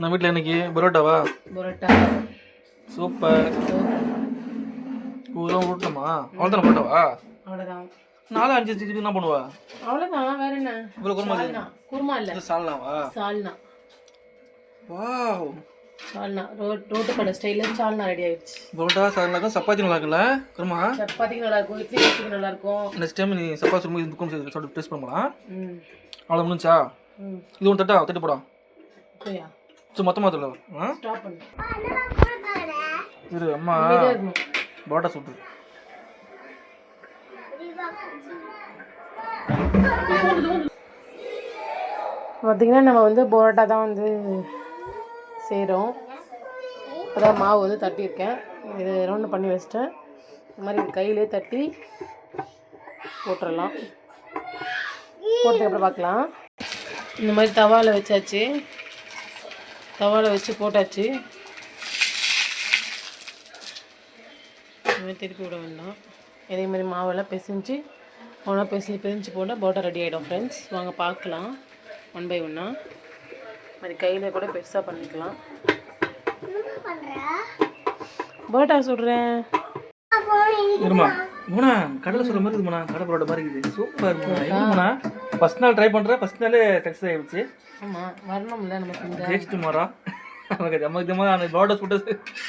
நம்ம வீட்டில் இன்னைக்கு பரோட்டாவா? பரோட்டா. சூப்பர். இதெல்லாம் விட்டோமா அவ்வளோதானே பரோட்டாவா? அவ்வளோதான் நாலு அஞ்சு அஞ்சு என்ன பண்ணுவா? அவ்வளோதான் வேற என்ன? இவ்வளோ குருமா குருமா இல்லை. சால்னாவா? Salna. Wow. Salna. Road road கடை ஸ்டைலில் சால்னா ரெடி ஆயிடுச்சு. பரோட்டா சால்னாக்கும் சப்பாத்தி நல்லா இருக்குல்ல குருமா? சப்பாத்திக்கு நல்லா இருக்கும் இட்லி வச்சுக்கு நல்லா இருக்கும் நெக்ஸ்ட் டைம் நீ சப்பாத்தி ரொம்ப இதுக்கும் சொல்லிட்டு டேஸ்ட் பண்ணலாம் அவ்வளோ முடிஞ்சா? இது ஒன்று தட்டா தட்டு போடா. சரி மொத்தமாக தள்ள இரு அம்மா. பரோட்டா சுட்டு. பார்த்தீங்கன்னா நம்ம வந்து பரோட்டா தான் வந்து செய்கிறோம் இப்போதான் மாவு வந்து தட்டியிருக்கேன். இது ரவுண்டு பண்ணி வச்சிட்டேன். இந்த மாதிரி இது கையிலே தட்டி போட்டுடலாம் போட்டு அப்புறம் பார்க்கலாம். இந்த மாதிரி தவாவில் வச்சாச்சு. தவாவில் வச்சு போட்டாச்சு. இந்த மாதிரி திருப்பி விட வேண்டாம். இதே மாதிரி மாவெல்லாம் பிசைஞ்சு ஒன்றா பிசைஞ்சு பிரிஞ்சு போட்டால் பரோட்டா ரெடி ஆகிடும் ஃப்ரெண்ட்ஸ் வாங்க பார்க்கலாம். ஒன் பை ஒன்றா மாதிரி கையில் கூட பெருசாக பண்ணிக்கலாம். பரோட்டா சுடுறேன் மூணா கடலை சொல்ற மாதிரி இருக்குமா கடை பரோட்டா மாதிரி இருக்குது. சூப்பர் இருக்குமா ஃபர்ஸ்ட் நாள் ட்ரை பண்ணுறேன் ஃபர்ஸ்ட் நாளே சக்ஸஸ் ஆகிடுச்சு ஆமாம் வரணும்ல செஞ்சா. டேஸ்ட் மாறா. நமக்கு நம்ம இதமாக அந்த பரோட்டா சுட்டு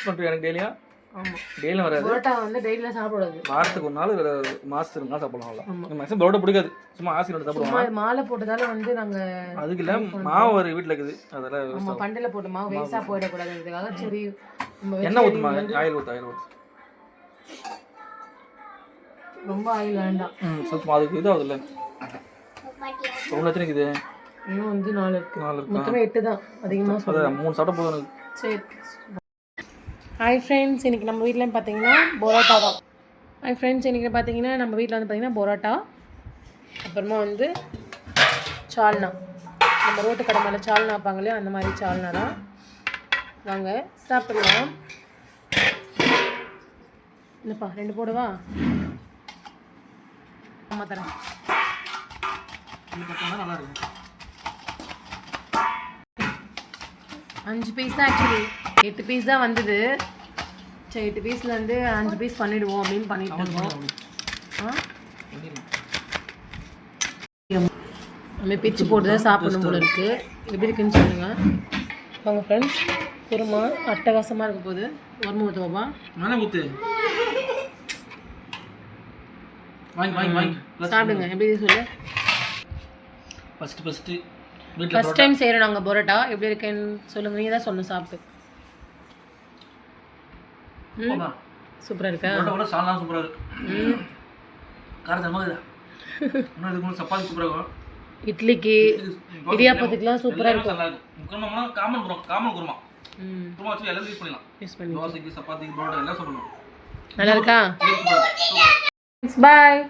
பண்ணுறேன் எனக்கு டெய்லியும் டெய்லியும் வராது. பரோட்டா வந்து டெய்லியில் சாப்பிடாது. வாரத்துக்கு ஒரு நாள் மாதத்துக்கு ஒரு நாள் சாப்பிடலாம் அவ்வளோ மேக்ஸிமம் பரோட்டா பிடிக்காது. சும்மா ஆசை ரெண்டு சாப்பிடுவோம் மாலை போட்டதால வந்து நாங்கள் அதுக்கு இல்லை மாவு ஒரு வீட்டில் இருக்குது. அதெல்லாம் பண்டில் போட்ட மாவு வேஸ்ட்டாக போயிடக்கூடாதுன்றதுக்காக சரி எண்ணெய் ஊற்றுமா ஆயில் ஊற்று ஆயில் ஊற்று ரொம்ப ஆயில் வேண்டாம். ம் சுத்தமா. அதுக்கு இது ஆகுதுல்ல? ஒன்று எத்தனை இருக்குது இன்னும் வந்து நாலு இருக்கு. நாலு இருக்கா? மொத்தமே எட்டு தான். அதிகமாக சொல்ல அதான் மூணு சாப்பிட்ட போதும் எனக்கு. சரி. ஹாய் ஃப்ரெண்ட்ஸ் இன்றைக்கி நம்ம வீட்டில் பார்த்தீங்கன்னா பரோட்டா தான். ஹாய் ஃப்ரெண்ட்ஸ் இன்றைக்கி பார்த்தீங்கன்னா நம்ம வீட்டில் வந்து பார்த்தீங்கன்னா பரோட்டா அப்புறமா வந்து சால்னா. நம்ம ரோட்டு கடை மேலே சால்னா வைப்பாங்க இல்லையா? அந்த மாதிரி சால்னா தான். வாங்க சாப்பிடலாம். இல்லைப்பா ரெண்டு போடவா? ஆமாம் தரேன். நல்லா அஞ்சு பீஸ் தான் ஆக்சுவலி எட்டு பீஸ் தான் வந்தது. சரி எட்டு பீஸில் வந்து அஞ்சு பீஸ் பண்ணிடுவோம் அப்படின்னு பண்ணிட்டு இருக்கோம். நம்ம பிச்சு போட்டு தான் சாப்பிடணும் போல இருக்கு. எப்படி இருக்குன்னு சொல்லுங்க. வாங்க ஃப்ரெண்ட்ஸ் குருமா அட்டகாசமாக இருக்க போகுது. உரமா ஊற்றுவோமா நானே ஊற்று வாங்கி வாங்கி வாங்கி. சாப்பிடுங்க. எப்படி சொல்லு? ஃபஸ்ட்டு ஃபஸ்ட்டு வீட்டில் ஃபர்ஸ்ட் டைம் செய்கிறோம் நாங்கள் பரோட்டா. எப்படி இருக்குன்னு சொல்லுங்க. நீங்கள் தான் சொல்லணும் சாப்பிட்டு. போமா சூப்பராக இருக்கா? பரோட்டா கூட சால்லாம் சூப்பராக இருக்கு. ம். காரத்தமாக இருக்குதா இன்னும் இதுக்கு சப்பாத்தி சூப்பராக இருக்கும். இட்லிக்கு இடியாப்பத்துக்குலாம் சூப்பராக இருக்கும். நல்லா இருக்கும். Kurma common kurma common kurma. Kurma வச்சு எல்லாம் யூஸ் பண்ணலாம் யூஸ் பண்ணி தோசைக்கு சப்பாத்திக்கு பரோட்டா எல்லாம் சொல்லணும். நல்லா இருக்கா? Bye.